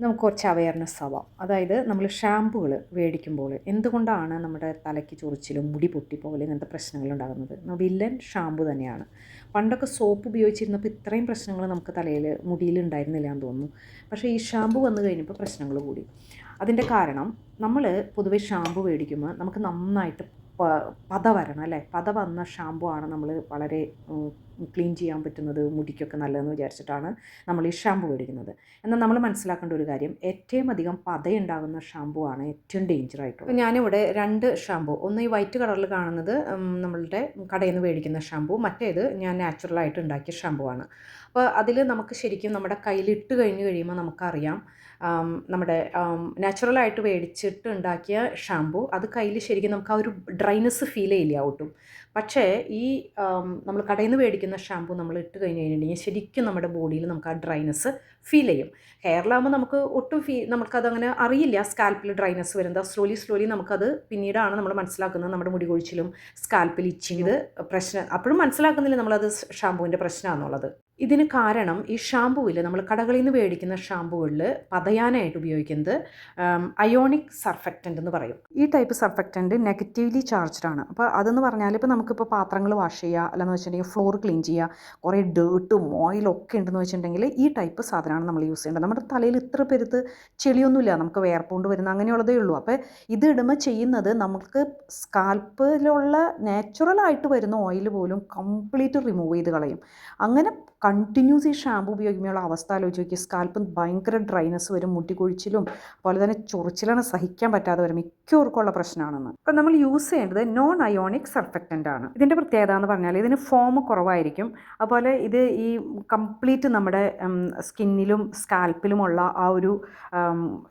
നമുക്ക് കുറച്ച് അവയർനെസ് ആവാം. അതായത് നമ്മൾ ഷാമ്പുകൾ മേടിക്കുമ്പോൾ എന്തുകൊണ്ടാണ് നമ്മുടെ തലയ്ക്ക് ചൊറിച്ചിലും മുടി പൊട്ടിപ്പോകലും ഇങ്ങനത്തെ പ്രശ്നങ്ങൾ ഉണ്ടാകുന്നത്? വില്ലൻ ഷാമ്പു തന്നെയാണ്. പണ്ടൊക്കെ സോപ്പ് ഉപയോഗിച്ചിരുന്നപ്പോൾ ഇത്രയും പ്രശ്നങ്ങൾ നമുക്ക് തലയിൽ മുടിയിൽ ഉണ്ടായിരുന്നില്ല എന്ന് തോന്നുന്നു. പക്ഷേ ഈ ഷാമ്പു വന്നു കഴിഞ്ഞപ്പോൾ പ്രശ്നങ്ങൾ കൂടി. അതിന്റെ കാരണം നമ്മൾ പൊതുവെ ഷാമ്പു മേടിക്കുമ്പോൾ നമുക്ക് നന്നായിട്ട് പത വരണം അല്ലേ? പത വന്ന ഷാമ്പു ആണ് നമ്മൾ വളരെ ക്ലീൻ ചെയ്യാൻ പറ്റുന്നത് മുടിക്കൊക്കെ നല്ലതെന്ന് വിചാരിച്ചിട്ടാണ് നമ്മൾ ഈ ഷാമ്പു മേടിക്കുന്നത്. എന്നാൽ നമ്മൾ മനസ്സിലാക്കേണ്ട ഒരു കാര്യം ഏറ്റവും അധികം പതയുണ്ടാകുന്ന ഷാമ്പു ആണ് ഏറ്റവും ഡേഞ്ചർ ആയിട്ടുള്ളത്. ഞാനിവിടെ രണ്ട് ഷാമ്പു ഒന്ന് ഈ വൈറ്റ് കളറിൽ കാണുന്നത് നമ്മളുടെ കടയിൽ നിന്ന് മേടിക്കുന്ന ഷാമ്പു മറ്റേത് ഞാൻ നാച്ചുറലായിട്ട് ഉണ്ടാക്കിയ ഷാമ്പു ആണ്. അപ്പോൾ അതിൽ നമുക്ക് ശരിക്കും നമ്മുടെ കയ്യിലിട്ട് കഴിഞ്ഞ് കഴിയുമ്പോൾ നമുക്കറിയാം നമ്മുടെ നാച്ചുറലായിട്ട് മേടിച്ചിട്ട് ഉണ്ടാക്കിയ ഷാമ്പു അത് കയ്യിൽ ശരിക്കും നമുക്ക് ആ ഒരു ഡ്രൈനസ് ഫീൽ ചെയ്യില്ല ഒട്ടും. പക്ഷേ ഈ നമ്മൾ കടയിൽ നിന്ന് മേടിക്കുന്ന ഷാമ്പു നമ്മൾ ഇട്ട് കഴിഞ്ഞ് കഴിഞ്ഞിട്ടുണ്ടെങ്കിൽ ശരിക്കും നമ്മുടെ ബോഡിയിൽ നമുക്ക് ആ ഡ്രൈനെസ് ഫീൽ ചെയ്യും. ഹെയറിലാകുമ്പോൾ നമുക്ക് ഒട്ടും ഫീ നമുക്കതങ്ങനെ അറിയില്ല. സ്കാൽപ്പിൽ ഡ്രൈനെസ് വരുന്നത്. സ്ലോലി സ്ലോലി നമുക്കത് പിന്നീടാണ് നമ്മൾ മനസ്സിലാക്കുന്നത് നമ്മുടെ മുടി കൊഴിച്ചിലും സ്കാൽപ്പിൽ ഇച്ചിങ് ഇത് പ്രശ്നം. അപ്പോഴും മനസ്സിലാക്കുന്നില്ല നമ്മളത് ഷാമ്പുവിന്റെ പ്രശ്നമാണെന്നുള്ളത് ഇതിന് കാരണം ഈ ഷാമ്പുവിൽ നമ്മൾ കടകളിൽ നിന്ന് മേടിക്കുന്ന ഷാമ്പുകളിൽ പതയാനായിട്ട് ഉപയോഗിക്കുന്നത് അയോണിക് സർഫക്റ്റന്റ് എന്ന് പറയും. ഈ ടൈപ്പ് സർഫക്റ്റന്റ് നെഗറ്റീവ്ലി ചാർജ്ഡ് ആണ്. അപ്പോൾ അതെന്ന് പറഞ്ഞാൽ ഇപ്പോൾ നമുക്കിപ്പോൾ പാത്രങ്ങൾ വാഷ് ചെയ്യുക അല്ലെന്ന് വെച്ചിട്ടുണ്ടെങ്കിൽ ഫ്ലോർ ക്ലീൻ ചെയ്യുക കുറേ ഡേർട്ടും ഓയിലും ഒക്കെ ഉണ്ടെന്ന് വെച്ചിട്ടുണ്ടെങ്കിൽ ഈ ടൈപ്പ് സാധനമാണ് നമ്മൾ യൂസ് ചെയ്യേണ്ടത്. നമ്മുടെ തലയിൽ ഇത്ര പെരുത്ത് ചെളിയൊന്നുമില്ല നമുക്ക് വേർപ്പുകൊണ്ട് വരുന്ന അങ്ങനെയുള്ളതേ ഉള്ളൂ. അപ്പോൾ ഇത് ഇടുമ്പോൾ ചെയ്യുന്നത് നമുക്ക് സ്കാൽപ്പിലുള്ള നാച്ചുറലായിട്ട് വരുന്ന ഓയിൽ പോലും കംപ്ലീറ്റ് റിമൂവ് ചെയ്ത് കളയും. അങ്ങനെ കണ്ടിന്യൂസ് ഈ ഷാമ്പു ഉപയോഗിക്കുമ്പോൾ അവസ്ഥ ആലോചിച്ച് നോക്കി സ്കാൽപ്പ് ഭയങ്കര ഡ്രൈനസ് വരും മുടി കൊഴിച്ചിലും അതുപോലെ തന്നെ ചൊറിച്ചിലാണ് സഹിക്കാൻ പറ്റാതെ വരും. മിക്കവർക്കുള്ള പ്രശ്നമാണെന്ന്. അപ്പം നമ്മൾ യൂസ് ചെയ്യേണ്ടത് നോൺ അയോണിക് സർഫക്റ്റന്റ് ആണ്. ഇതിന്റെ പ്രത്യേകത എന്ന് പറഞ്ഞാൽ ഇതിന് ഫോം കുറവായിരിക്കും. അതുപോലെ ഇത് ഈ കംപ്ലീറ്റ് നമ്മുടെ സ്കിന്നിലും സ്കാൽപ്പിലുമുള്ള ആ ഒരു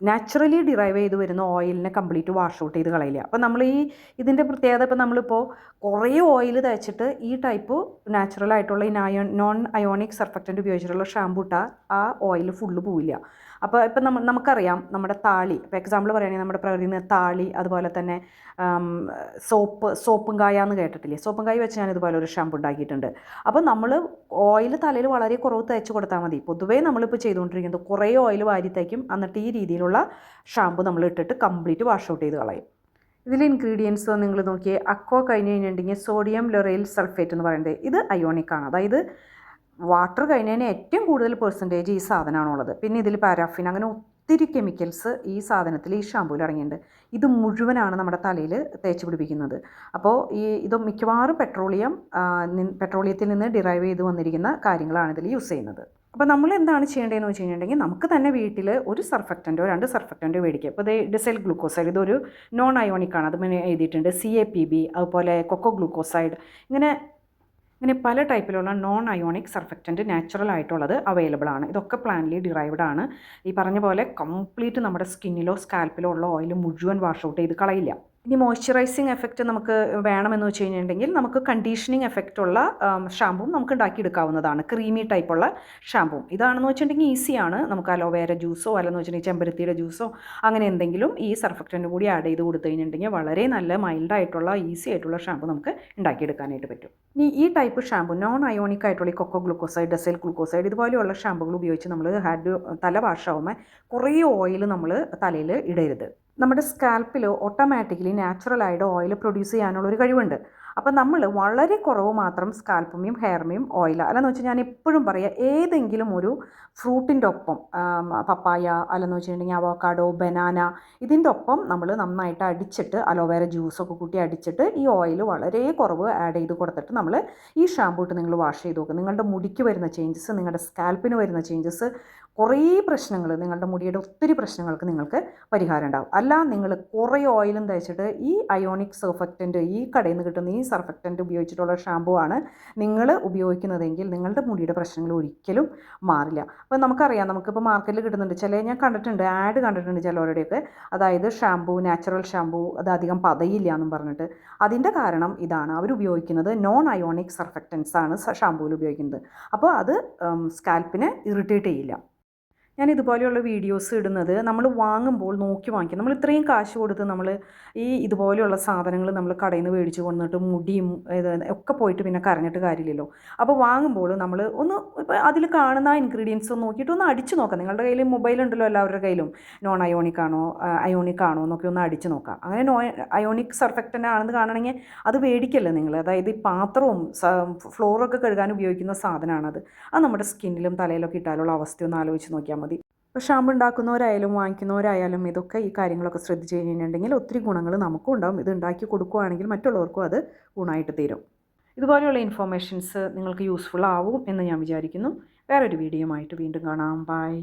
നാച്ചുറലി ഡിറൈവ് ചെയ്ത് വരുന്ന ഓയിലിനെ കംപ്ലീറ്റ് വാഷ് ഔട്ട് ചെയ്ത് കളയില്ല. അപ്പം നമ്മൾ ഈ ഇതിന്റെ പ്രത്യേകത ഇപ്പം നമ്മളിപ്പോൾ കുറേ ഓയിൽ തേച്ചിട്ട് ഈ ടൈപ്പ് നാച്ചുറൽ ആയിട്ടുള്ള ഈ നോൺ നോൺ അയോണിക് സർഫക്റ്റന്റ് ഉപയോഗിച്ചിട്ടുള്ള ഷാമ്പൂ ഇട്ടാൽ ആ ഓയിൽ ഫുള്ള് പോവില്ല. അപ്പോൾ ഇപ്പം നമ്മൾ നമുക്കറിയാം നമ്മുടെ താളി ഇപ്പോൾ എക്സാമ്പിൾ പറയുകയാണെങ്കിൽ നമ്മുടെ പ്രകൃതിയിൽ നിന്ന് താളി അതുപോലെ തന്നെ സോപ്പ് സോപ്പും കായ എന്ന് കേട്ടിട്ടില്ലേ? സോപ്പും കായ വെച്ച് ഞാൻ ഇതുപോലെ ഒരു ഷാമ്പു ഉണ്ടാക്കിയിട്ടുണ്ട്. അപ്പോൾ നമ്മൾ ഓയിൽ തലയിൽ വളരെ കുറവ് തേച്ച് കൊടുത്താൽ മതി. പൊതുവേ നമ്മളിപ്പോൾ ചെയ്തുകൊണ്ടിരിക്കുന്നത് കുറേ ഓയിൽ വാരി തേക്കും എന്നിട്ട് ഈ രീതിയിലുള്ള ഷാമ്പു നമ്മൾ ഇട്ടിട്ട് കംപ്ലീറ്റ് വാഷ് ഔട്ട് ചെയ്ത് കളയും. ഇതിലെ ഇൻഗ്രീഡിയൻസ് നിങ്ങൾ നോക്കിയേ. അക്കോ കഴിഞ്ഞ് കഴിഞ്ഞിട്ടുണ്ടെങ്കിൽ സോഡിയം ലൊറൈൽ സൾഫേറ്റ് എന്ന് പറയുന്നത്. ഇത് അയോണിക് ആണ്. അതായത് വാട്ടർ കഴിഞ്ഞതിന് ഏറ്റവും കൂടുതൽ പെർസെന്റേജ് ഈ സാധനമാണുള്ളത്. പിന്നെ ഇതിൽ പാരാഫിൻ അങ്ങനെ ഒത്തിരി കെമിക്കൽസ് ഈ സാധനത്തിൽ ഈ ഷാമ്പൂവിൽ ഇറങ്ങിയിട്ടുണ്ട്. ഇത് മുഴുവനാണ് നമ്മുടെ തലയിൽ തേച്ച് പിടിപ്പിക്കുന്നത്. അപ്പോൾ ഈ ഇത് മിക്കവാറും പെട്രോളിയം പെട്രോളിയത്തിൽ നിന്ന് ഡിറൈവ് ചെയ്ത് വന്നിരിക്കുന്ന കാര്യങ്ങളാണ് ഇതിൽ യൂസ് ചെയ്യുന്നത്. അപ്പോൾ നമ്മൾ എന്താണ് ചെയ്യേണ്ടതെന്ന് വെച്ച് കഴിഞ്ഞിട്ടുണ്ടെങ്കിൽ നമുക്ക് തന്നെ വീട്ടിൽ ഒരു സർഫക്റ്റന്റോ രണ്ട് സർഫക്റ്റന്റോ മേടിക്കുക അപ്പോൾ ഇത് ഡിസൈൽ ഗ്ലൂക്കോസൈഡ് ഇതൊരു നോൺ അയോണിക് ആണ്. അത് എഴുതിയിട്ടുണ്ട് സി എ പി ബി അതുപോലെ കൊക്കോ ഗ്ലൂക്കോസൈഡ് ഇങ്ങനെ ഇങ്ങനെ പല ടൈപ്പിലുള്ള നോൺ അയോണിക് സർഫക്റ്റന്റ് നാച്ചുറൽ ആയിട്ടുള്ളത് അവൈലബിൾ ആണ്. ഇതൊക്കെ പ്ലാന്റിൽ ഡിറൈവ്ഡ് ആണ്. ഈ പറഞ്ഞ പോലെ കംപ്ലീറ്റ് നമ്മുടെ സ്കിന്നിലോ സ്കാൽപ്പിലോ ഉള്ള ഓയിൽ മുഴുവൻ വാഷ് ഔട്ട് ചെയ്ത് കളയില്ല. ഇനി മോയ്സ്ചറൈസിങ് എഫക്റ്റ് നമുക്ക് വേണമെന്ന് വെച്ച് കഴിഞ്ഞിട്ടുണ്ടെങ്കിൽ നമുക്ക് കണ്ടീഷനിങ് എഫക്റ്റ് ഉള്ള ഷാമ്പും നമുക്ക് ഉണ്ടാക്കിയെടുക്കാവുന്നതാണ്. ക്രീമി ടൈപ്പുള്ള ഷാമ്പും ഇതാണെന്ന് വെച്ചിട്ടുണ്ടെങ്കിൽ ഈസിയാണ് നമുക്ക് അലോവേര ജ്യൂസോ അല്ലെന്ന് വെച്ചിട്ടുണ്ടെങ്കിൽ ചെമ്പരത്തിയുടെ ജ്യൂസോ അങ്ങനെ എന്തെങ്കിലും ഈ സർഫക്റ്റന്റ് കൂടി ആഡ് ചെയ്ത് കൊടുത്തു കഴിഞ്ഞിട്ടുണ്ടെങ്കിൽ വളരെ നല്ല മൈൽഡായിട്ടുള്ള ഈസി ആയിട്ടുള്ള ഷാമ്പു നമുക്ക് ഉണ്ടാക്കിയെടുക്കാനായിട്ട് പറ്റും. ഇനി ഈ ടൈപ്പ് ഷാമ്പു നോൺ അയോണിക് ആയിട്ടുള്ള കൊക്കോ ഗ്ലൂക്കോസൈഡ് ഡെസൈൽ ഗ്ലൂക്കോസൈഡ് ഇതുപോലെയുള്ള ഷാമ്പുകൾ ഉപയോഗിച്ച് നമ്മൾ ഹാഡ് തല വാഷാവുമ്പോൾ കുറേ ഓയിൽ നമ്മൾ തലയിൽ ഇടരുത്. നമ്മുടെ സ്കാൽപ്പിൽ ഓട്ടോമാറ്റിക്കലി നാച്ചുറലായിട്ട് ഓയിൽ പ്രൊഡ്യൂസ് ചെയ്യാനുള്ള ഒരു കഴിവുണ്ട്. അപ്പോൾ നമ്മൾ വളരെ കുറവ് മാത്രം സ്കാൽപ്പുമേയും ഹെയർമിയും ഓയിൽ അല്ലെന്ന് വെച്ചാൽ ഞാൻ എപ്പോഴും പറയുക ഏതെങ്കിലും ഒരു ഫ്രൂട്ടിന്റെ ഒപ്പം പപ്പായ അല്ലെന്ന് വെച്ചിട്ടുണ്ടെങ്കിൽ അവോക്കാഡോ ബനാന ഇതിന്റെ ഒപ്പം നമ്മൾ നന്നായിട്ട് അടിച്ചിട്ട് അലോവേര ജ്യൂസൊക്കെ കൂട്ടി അടിച്ചിട്ട് ഈ ഓയിൽ വളരെ കുറവ് ആഡ് ചെയ്ത് കൊടുത്തിട്ട് നമ്മൾ ഈ ഷാമ്പൂ ഇട്ട് നിങ്ങൾ വാഷ് ചെയ്ത് നോക്കുക നിങ്ങളുടെ മുടിക്ക് വരുന്ന ചേഞ്ചസ് നിങ്ങളുടെ സ്കാൽപ്പിന് വരുന്ന ചേഞ്ചസ് കുറേ പ്രശ്നങ്ങൾ നിങ്ങളുടെ മുടിയുടെ ഒത്തിരി പ്രശ്നങ്ങൾക്ക് നിങ്ങൾക്ക് പരിഹാരം ഉണ്ടാവും. അല്ല നിങ്ങൾ കുറേ ഓയിലും തേച്ചിട്ട് ഈ അയോണിക് സർഫക്റ്റന്റ് ഈ കടയിൽ നിന്ന് കിട്ടുന്ന ഈ സർഫക്റ്റന്റ് ഉപയോഗിച്ചിട്ടുള്ള ഷാമ്പു ആണ് നിങ്ങൾ ഉപയോഗിക്കുന്നതെങ്കിൽ നിങ്ങളുടെ മുടിയുടെ പ്രശ്നങ്ങൾ ഒരിക്കലും മാറില്ല. അപ്പോൾ നമുക്കറിയാം നമുക്കിപ്പോൾ മാർക്കറ്റിൽ കിട്ടുന്നുണ്ട്. ചില ഞാൻ കണ്ടിട്ടുണ്ട് ആഡ് കണ്ടിട്ടുണ്ട് ചിലവരുടെയൊക്കെ. അതായത് ഷാമ്പു നാച്ചുറൽ ഷാമ്പു അത് അധികം പതയില്ല എന്നും പറഞ്ഞിട്ട്. അതിന്റെ കാരണം ഇതാണ്. അവർ ഉപയോഗിക്കുന്നത് നോൺ അയോണിക് സർഫക്റ്റൻസ് ആണ് ഷാമ്പൂവിൽ ഉപയോഗിക്കുന്നത്. അപ്പോൾ അത് സ്കാൽപ്പിനെ ഇറിറ്റേറ്റ് ചെയ്യില്ല. ഞാൻ ഇതുപോലെയുള്ള വീഡിയോസ് ഇടുന്നത് നമ്മൾ വാങ്ങുമ്പോൾ നോക്കി വാങ്ങിക്കും. നമ്മൾ ഇത്രയും കാശ് കൊടുത്ത് നമ്മൾ ഈ ഇതുപോലെയുള്ള സാധനങ്ങൾ നമ്മൾ കടയിൽ നിന്ന് മേടിച്ച് കൊണ്ടിട്ട് മുടിയും ഇത് ഒക്കെ പോയിട്ട് പിന്നെ കരഞ്ഞിട്ട് കാര്യമില്ലല്ലോ. അപ്പോൾ വാങ്ങുമ്പോൾ നമ്മൾ ഒന്ന് ഇപ്പോൾ അതിൽ കാണുന്ന ഇൻഗ്രീഡിയൻസ് ഒന്ന് നോക്കിയിട്ട് ഒന്ന് അടിച്ച് നോക്കാം. നിങ്ങളുടെ കയ്യിൽ മൊബൈൽ ഉണ്ടല്ലോ എല്ലാവരുടെ കയ്യിലും. നോൺ അയോണിക് ആണോ അയോണിക് ആണോ എന്നൊക്കെ ഒന്ന് അടിച്ച് നോക്കാം. അങ്ങനെ നോ അയോണിക് സർഫക്റ്റന്റ് ആണെന്ന് കാണണമെങ്കിൽ അത് മേടിക്കല്ലേ നിങ്ങൾ? അതായത് ഈ പാത്രവും ഫ്ലോറൊക്കെ കഴുകാൻ ഉപയോഗിക്കുന്ന സാധനമാണത്. അത് നമ്മുടെ സ്കിന്നിലും തലയിലൊക്കെ ഇട്ടാലുള്ള അവസ്ഥ ഒന്ന് ആലോചിച്ച് നോക്കിയാൽ ഇപ്പോൾ ഷാമ്പു ഉണ്ടാക്കുന്നവരായാലും വാങ്ങിക്കുന്നവരായാലും ഇതൊക്കെ ഈ കാര്യങ്ങളൊക്കെ ശ്രദ്ധിച്ച് കഴിഞ്ഞിട്ടുണ്ടെങ്കിൽ ഒത്തിരി ഗുണങ്ങൾ നമുക്കും ഉണ്ടാവും. ഇത് ഉണ്ടാക്കി കൊടുക്കുകയാണെങ്കിൽ മറ്റുള്ളവർക്കും അത് ഗുണമായിട്ട് തീരും. ഇതുപോലെയുള്ള ഇൻഫോർമേഷൻസ് നിങ്ങൾക്ക് യൂസ്ഫുൾ ആവും എന്ന് ഞാൻ വിചാരിക്കുന്നു. വേറൊരു വീഡിയോ ആയിട്ട് വീണ്ടും കാണാം. ബൈ